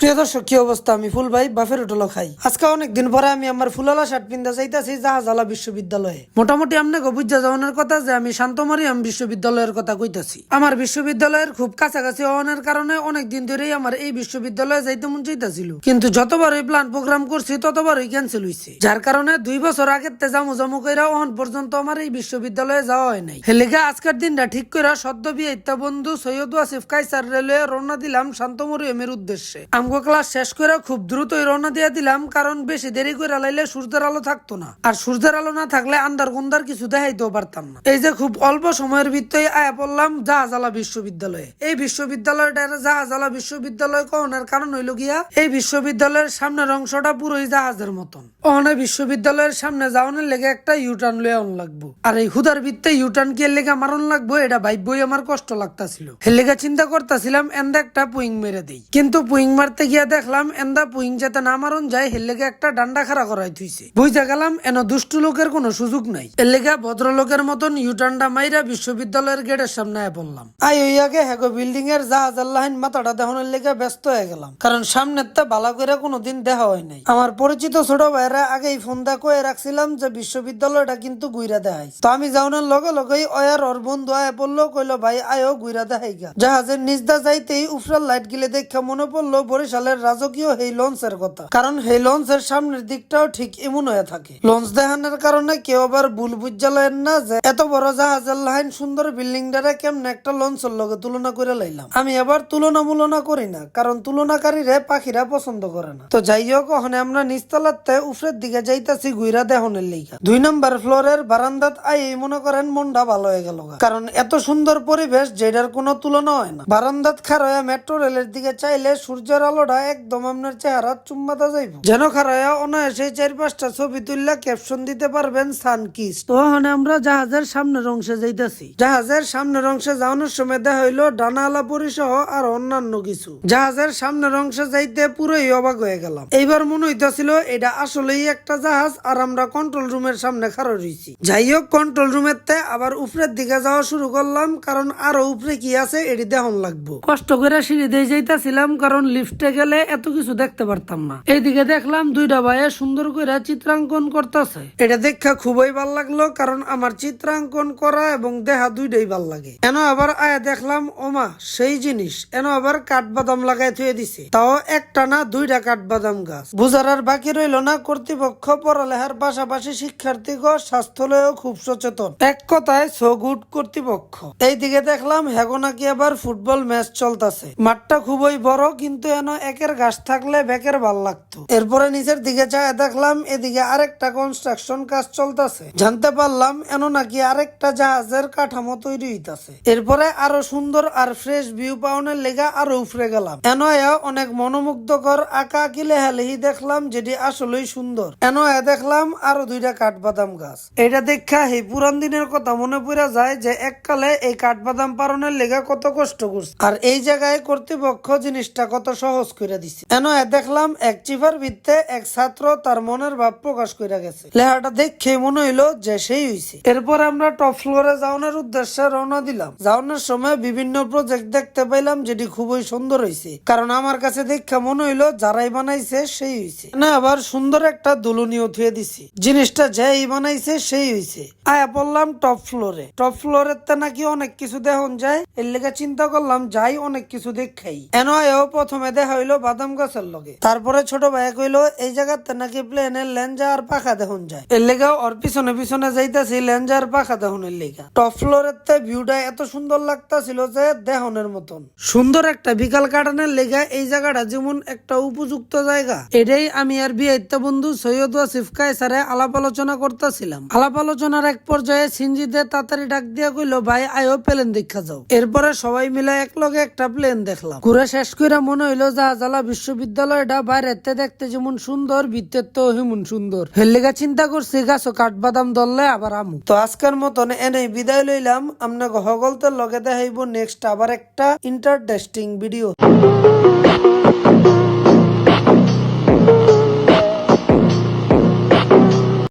প্রিয় দর্শক, কি অবস্থা? আমি ফুল ভাই, বাফের হোটেল খাই। আজকে অনেকদিন পরে আমি আমার ফুলালা শার্ট পিন্দা চাইতাছি জাহাজালা বিশ্ববিদ্যালয়ে। মোটামুটি আপনাকে বুঝা যাওয়ানোর কথা যে আমি শান্তমারিয়াম বিশ্ববিদ্যালয়ের কথা কইতাছি। আমার বিশ্ববিদ্যালয়ের খুব কাছাকাছি হওয়ার কারণে অনেক দিন ধরেই আমার এই বিশ্ববিদ্যালয়ে যাইতে মন চাইতাছিল। কিন্তু যতবার এই প্ল্যান প্রোগ্রাম করছি, ততবারই ক্যান্সেল হইছে। যার কারণে দুই বছর আগের তে জামু জামু কইরা অহন পর্যন্ত আমার এই বিশ্ববিদ্যালয়ে যাওয়া হয় নাই। হেলিকা আজকের দিনটা ঠিক কইরা সদ্য বিয়ে বন্ধু সৈয়দ ওয়াসিফ কাইসার রেলওয়ে রওনা দিলাম শান্তমরিয়মের উদ্দেশ্যে। আমগো ক্লাস শেষ করে খুব দ্রুতই রওনা দিয়ে দিলাম, কারণ বেশি দেরি করে লাইলে সূর্যের আলো থাকতো না। আর সূর্যের আলো না থাকলে আন্দার গুন্দার কিছু দেখাইতেও পারতাম না। এই যে খুব অল্প সময়ের ভিত্তই আয়া পড়লাম জাহাজালা বিশ্ববিদ্যালয়ে। এই বিশ্ববিদ্যালয়টার জাহাজালা বিশ্ববিদ্যালয় কহনের কারণ হইল গিয়া, এই বিশ্ববিদ্যালয়ের সামনের অংশটা পুরোই জাহাজের মতন। ওখানে বিশ্ববিদ্যালয়ের সামনে যাওয়ানোর লেগে একটা ইউটার্ন লয়ে আন লাগবো। আর এই হুদার ভিত্তে ইউটার্ন কি লেগে মারণ লাগবো, এটা ভাইবই আমার কষ্ট লাগতাছিল। এর লেগে চিন্তা করতেছিলাম, এন্দা একটা পুইং মেরে দেই। কিন্তু পুইং মারতে গিয়া দেখলাম, এন্দা পুইং যাতে না মারণ যায়, হের লেগে একটা ডান্ডা খাড়া করাই থুইছে। বুঝতে গেলাম, এন দুষ্টু লোকের কোনো সুযোগ নাই। এর লেগে ভদ্রলোকের মতন ইউটার্নটা মাইরা বিশ্ববিদ্যালয়ের গেটের সামনে পড়লাম। আই ওই আগে হ্যাগো বিল্ডিং এর জাহাজ আল্লাহিন মাথাটা দেখানোর লেগে ব্যস্ত হয়ে গেলাম। কারণ সামনের তে বালা করে কোনোদিন দেখা হয় নাই। আমার পরিচিত ছোট ভাইরা আগেই ফোন দা কয়ে রাখছিলাম যে বিশ্ববিদ্যালয়টা কিন্তু গুইরা দেখাই তো আমি যাওয়ার লগে লগেই অয়ার ওর বন্ধু আয় পড়ল, কইলো, ভাই, আয়ো গুইরা দেখাই গা জাহাজের নিজদা যাইতেই উফরাল লাইট গিলে দেখা মনে পড়ল বরিশালের রাজকীয় এই লঞ্চের কথা। কারণ এই লঞ্চের সামনের দিকটাও ঠিক এমন হয়ে থাকে। লঞ্চ দেখানোর কারণে কেউ আবার ভুল বুঝালেন না যে, এত বড় জাহাজের লাইন সুন্দর বিল্ডিং ডারে কেমনে একটা লঞ্চের লগে তুলনা করে লাইলাম। আমি আবার তুলনা মুলনা করি না, কারণ তুলনাকারীরে পাখিরা পছন্দ করে না। তো যাই হোক, ওখানে আমরা নিচতলাতে উফরের দিকে যাইতাছি গুইরা দেহনের লেগা। দুই নম্বর ফ্লোরের বারান্দাত আই, মনে করেন মনটা ভালো হয়ে গেল কারণ এত সুন্দর পরিবেশ, যেটার কোনো তুলনা হয় না। বারান্দাত খারয়া মেট্রো রেলের দিকে চাইলে সূর্যের আলোটা একদম আপনার চেহারা চুম্মাতা যাইব। যেন খারয়া অনায়াসে চার পাঁচটা ছবি তুললা ক্যাপশন দিতে পারবেন সান কিস তো ওখানে আমরা জাহাজের সামনের অংশে যাইতাছি। জাহাজের সামনের অংশে যাওয়ানোর সময় দেখা হইল ডানালা পরিসহ আর অন্যান্য কিছু। জাহাজের সামনের অংশে যাইতে পুরোই অবাক হয়ে গেলাম। এইবার মনে হইতাছিল এটা আসলেই একটা জাহাজ আর আমরা কন্ট্রোল রুমের সামনে খাড়া রইছি। যাই হোক কন্ট্রোল রুমের তে আবার উপরের দিকে যাওয়া শুরু করলাম, কারণ আরও উপরে কি আছে এটি দেখন লাগবো। কষ্ট করে সিঁড়ি দিয়ে যাইতাছিলাম, কারণ লিফটে গেলে এত কিছু দেখতে পারতাম না। এইদিকে দেখলাম দুইটা ভাইয়ে সুন্দর করে চিত্রাঙ্কন করতেছে। এটা দেখা খুবই ভালো লাগল, কারণ আমার চিত্রাঙ্কন করা এবং দেখা দুইটাই ভালো লাগে। এন আবার আয়া দেখলাম, ওমা, সেই জিনিস। এন আবার কাঠবাদাম লাগাই থুয়ে দিছে। তাও একটা না দুইটা কাঠবাদাম গাছ। বুঝার আর বাকি রইল না, কর্তৃপক্ষ পড়ালেখার পাশাপাশি শিক্ষার্থীগণ স্বাস্থ্য লয়েও খুব সচেতন। এক কথায় সো গুড কর্তৃপক্ষ। এইদিকে দেখলাম, হেগো নাকি আবার ফুটবল ম্যাচ চলতেছে। মাঠটা খুবই বড়, কিন্তু এন একের গাছ থাকলে বেকের ভালো লাগতো। এরপরে নিচের দিকে চায় দেখলাম এদিকে আরেকটা কনস্ট্রাকশন কাজ চলতেছে। জানতে পারলাম এন নাকি আরেকটা জাহাজের কাঠামো তৈরি হইতাছে। এরপরে আরও সুন্দর আর ফ্রেশ ভিউ পাওনের লেগা আরও উফরে গেলাম। এন অনেক মনোমুগ্ধকর আঁকা আঁকি লেহালেহি দেখলাম যেটি আসলেই সুন্দর। এন দেখলাম আরও দুইটা কাঠবাদাম গাছ। এটা দেখা এই পুরান দিনের কথা মনে পড়া যায় যে এককালে এই কাঠবাদাম পারনের লেগা কত কষ্ট করছে। আর এই জায়গায় কর্তৃপক্ষ জিনিসটা কত সহজ করে দিছে। এন দেখলাম এক চিফার ভিত্তে এক ছাত্র তার মনের ভাব প্রকাশ করে গেছে। লেহাটা দেখে মনে হইল যে সেই হইছে। এরপর আমরা টপ ফ্লোরে যাওয়ানোর উদ্দেশ্যে রওনা দিলাম। যাওয়ানোর সময় বিভিন্ন প্রজেক্ট দেখতে পাইলাম যেটি খুবই সুন্দর হয়েছে কারণ আমার কাছে দেখা মনে হইল যারাই বানাইছে সেই হইছে। না আবার সুন্দর একটা দুলুনিও থুয়ে দিছি। জিনিসটা যেই বানাইছে সেই হইছে। আয়া পড়লাম টপ ফ্লোরে। টপ ফ্লোরের তে নাকি অনেক কিছু দেখুন যায়। এর লেগে চিন্তা করলাম যাই অনেক কিছু দেখাই। এন প্রথমে দেখা হইল বাদাম গাছের লগে। তারপরে ছোট ভাইয়া কইলো এই জায়গাতে নাকি প্লেনের লেঞ্জা আর পাখা দেখুন যায়। এর লেগে ওর পিছনে পিছনে যাইতাছি লেঞ্জা আর পাখা দেখুনের লেগা। টপ ফ্লোরের তে ভিউটা এত সুন্দর লাগতাছিল যে দেহনের মতন। সুন্দর একটা বিকাল কাটানোর লেগা এই জায়গাটা যেমন একটা উপযুক্ত জায়গা। এটাই আমি আর বিয়ে বন্ধু সৈয়দ ওয়াসিফ কায়সারে আলাপ আলোচনা করতেছিলাম। আলাপ আলোচনার এক পর্যায়ে সিনজিদে তাড়াতাড়ি ডাক দিয়া কইলো, ভাই, আয়ো প্লেন দেখা যাও। এরপরে সবাই মিলে এক লগে একটা প্লেন দেখলাম। ঘুরে শেষ করে মনে হইল জাহাজালা বিশ্ববিদ্যালয়টা বাইরেতে দেখতে যেমন সুন্দর ভিতরের তো হেমন সুন্দর। হেলেগা চিন্তা করছি, গাছও কাঠবাদাম দললে আবার আমু। তো আজকের মতন এনে বিদায় লইলাম। আপনাকে হগলতের লগে দেখাইব নেক্সট আবার একটা ইন্টারটেস্টিং ভিডিও